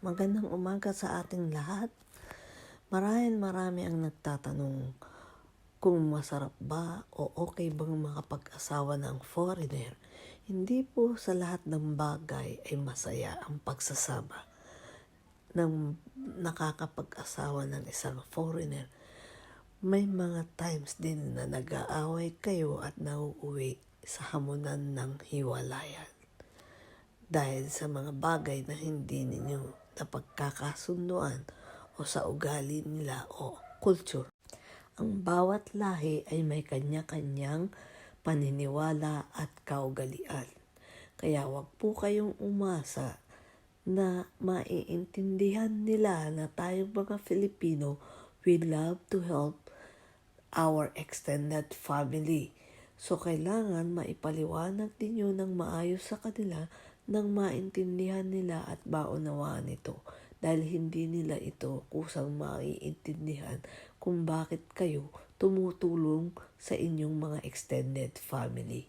Magandang umaga sa ating lahat. Marahil marami ang nagtatanong kung masarap ba o okay bang makapag-asawa ng foreigner. Hindi po sa lahat ng bagay ay masaya ang pagsasama ng nakakapag-asawa ng isang foreigner. May mga times din na nag-aaway kayo at nauuwi sa hamunan ng hiwalayan dahil sa mga bagay na hindi ninyo napagkakasunduan o sa ugali nila o culture. Ang bawat lahi ay may kanya-kanyang paniniwala at kaugalian. Kaya wag po kayong umasa na maiintindihan nila na tayong mga Filipino, we love to help our extended family. So, kailangan maipaliwanag din yun ng maayos sa kanila nang maintindihan nila at maunawaan ito dahil hindi nila ito kusang maiintindihan kung bakit kayo tumutulong sa inyong mga extended family.